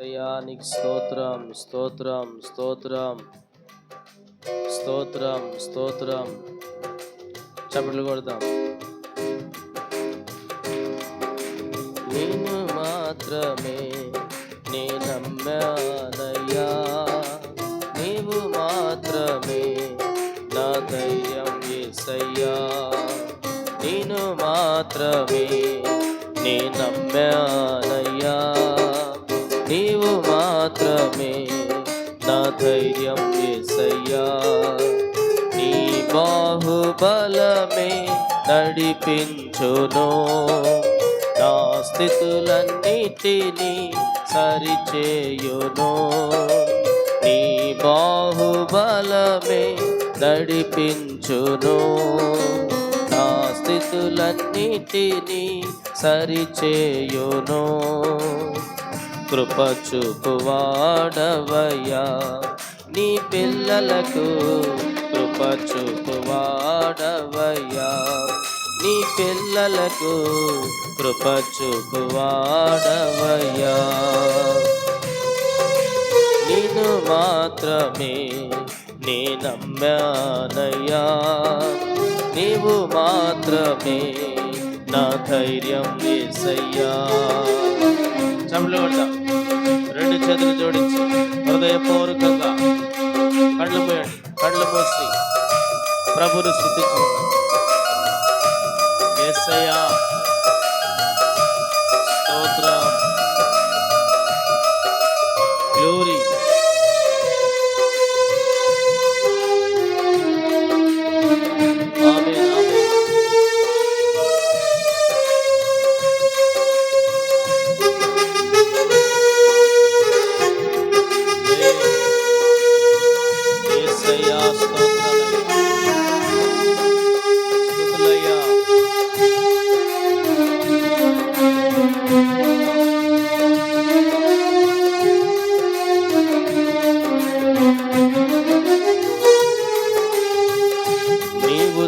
అయ్యా నీకు స్తోత్రం స్తోత్రం స్తోత్రం స్తోత్రం స్తోత్రం. చప్పట్లు కొడతాం నేను మాత్రమే నే నమ్మానయ్యా. నీవు మాత్రమే నా దయ్యం ఏసయ్యా. నేను మాత్రమే నే నమ్మానయ్యా. మే నా ధైర్యం ఏసయ్యా నీ బాహుబలమే నడిపించును నా స్థితులన్నిటినీ సరిచేయును నీ బాహుబలమే నడిపించును నా స్థితులన్నిటినీ సరిచేయును కృప చూపువాడవయ్యా నీ పిల్లలకు కృప చూపువాడవయ్యా నీ పిల్లలకు కృప చూపువాడవయ్యా నిన్ను మాత్రమే నీ నమ్మానయ్యా. నీవు మాత్రమే నా ధైర్యం వేసయ్యా. చంలో ఉంటా చేతులు జోడించి హృదయపూర్వకంగా కళ్ళు పోయండి కళ్ళు మూసి ప్రభును స్థుతించుకుందాం. యేసయ్యా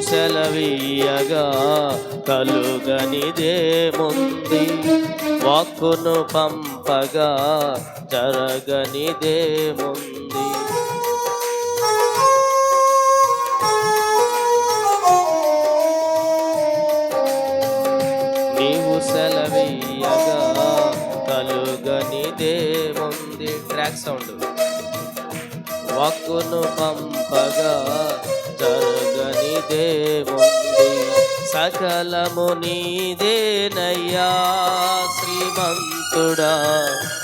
సెలవీయగా కలుగనిదేముంది వాక్కును పంపగా జరగనిదేముంది దేవుంది ట్రాక్ సౌండ్. వాక్కును పంపగా జరగనిదేముంది సకలము నీదేనయ్యా శ్రీమంతుడా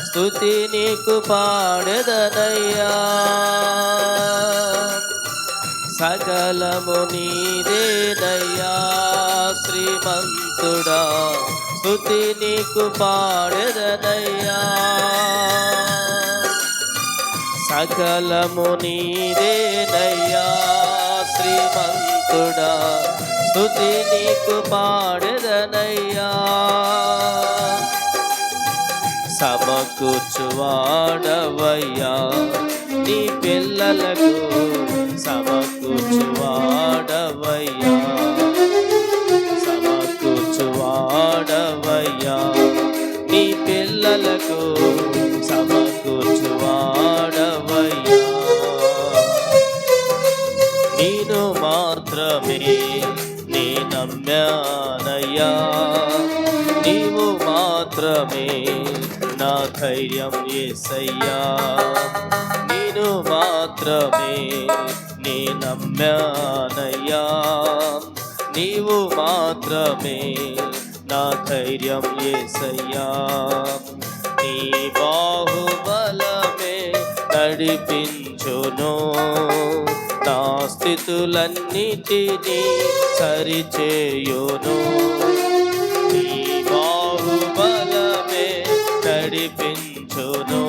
స్థుతి నీకు పాడదనయ్యా. సకలము నీదేనయ్యా శ్రీమంతుడా స్థుతి నీకు పాడెదనయ్యా సకలము నీదేనయ్యా శ్రీమంతుడా. స్థుతి నీకు పాడదనయ్యా. సమకూర్చువాడవయ్యా నీ పిల్లలకు సమకూర్చువాడవయ్యా. పిల్లలకు సమకూర్చువాడవయ్యా. నేను మాత్రమే నీ నమ్మానయ్యా. నీవు మాత్రమే నా ధైర్యం ఏసయ్యా. నేను మాత్రమే నీ నమ్మానయ్యా. నీవు మాత్రమే నా ధైర్యం ఏసయ్యా. నీ బాహుబలమే నడిపించును. నా స్థితులన్నిటినీ సరిచేయును. నీ బాహుబలమే నడిపించును.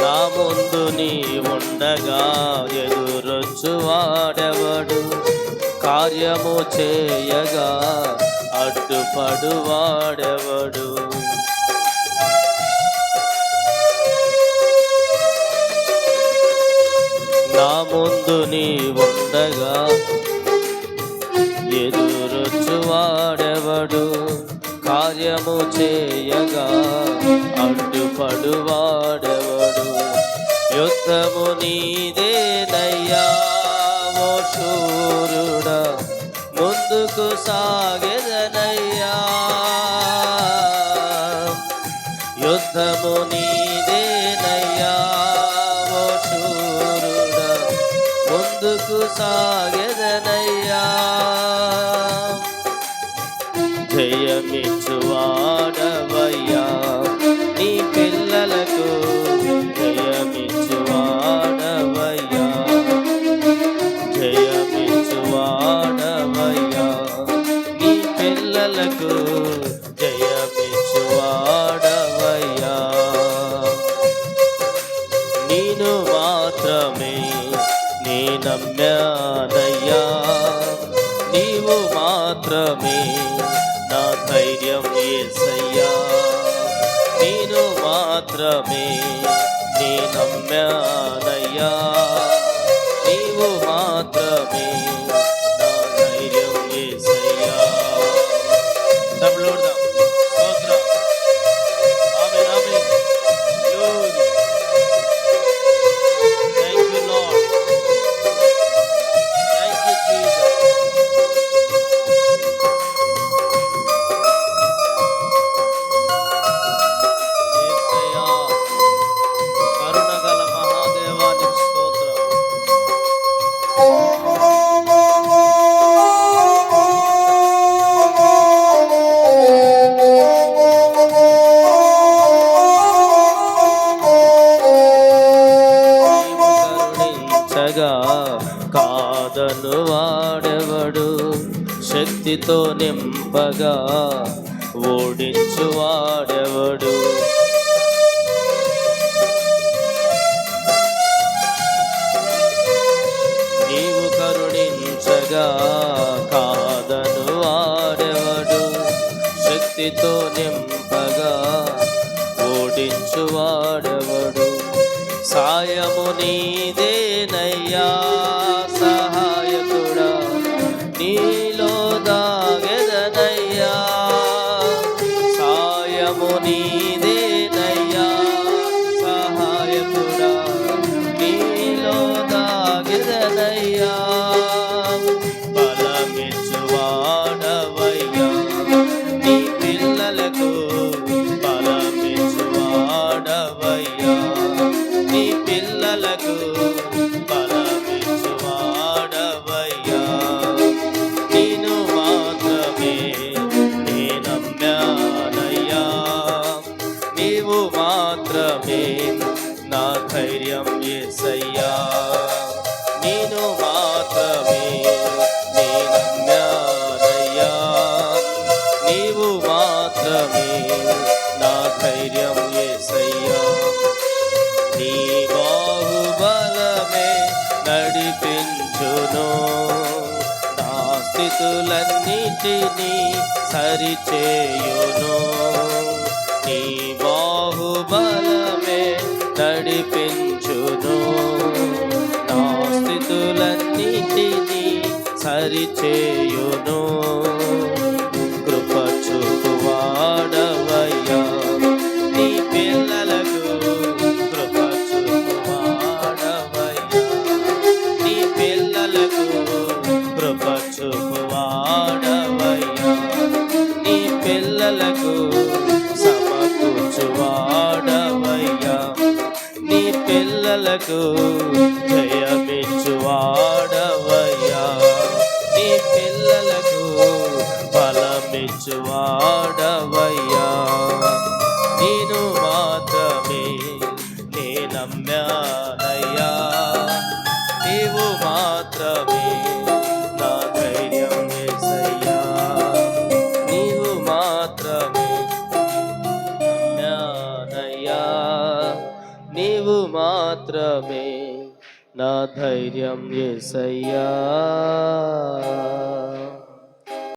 నా ముందు నీ ఉండగా ఎదురొచ్చు వాడెవడు? కార్యము చేయగా అడ్డుపడు వాడెవడు? నా ముందు నీ ఉండగా ఎదురొచ్చు వాడెవడు? కార్యము చేయగా అడ్డుపడు వాడెవడు? యుద్ధము నీదేనయ్యా ఓ శూరుడా ముందుకు సాగెదనయ్యా. యుద్ధము నీదేనయ్యా ఓ శూరుడా ముందుకు సాగెదనయ్యా. జయమిచ్చువాడవయ్యా నీవు మాత్రమే నా ధైర్యం ఏసయ్యా నేను మాత్రమే నీ నమ్యానయ్యా నీవు మాత్రమే శక్తితో నింపగా ఓడించు వాడెవడు? నీవు కరుణించగా కాదను వాడెవడు? శక్తితో నింపగా ఓడించు వాడెవడు? సాయము నీదే Krishna నడిపించును. నా స్థితులన్నిటినీ సరిచేయును. నీ బాహుబలమే నడిపించును. నా స్థితులన్నిటినీ సరిచేయును. పిల్లలకు జయమిచ్చువాడవయ్యా. నీ పిల్లలకు బలమిచ్చువాడవయ్యా. నేను మాత్రమే నేనమ్మానయ్యా నీవు మాత్రమే ధైర్యం యేసయ్యా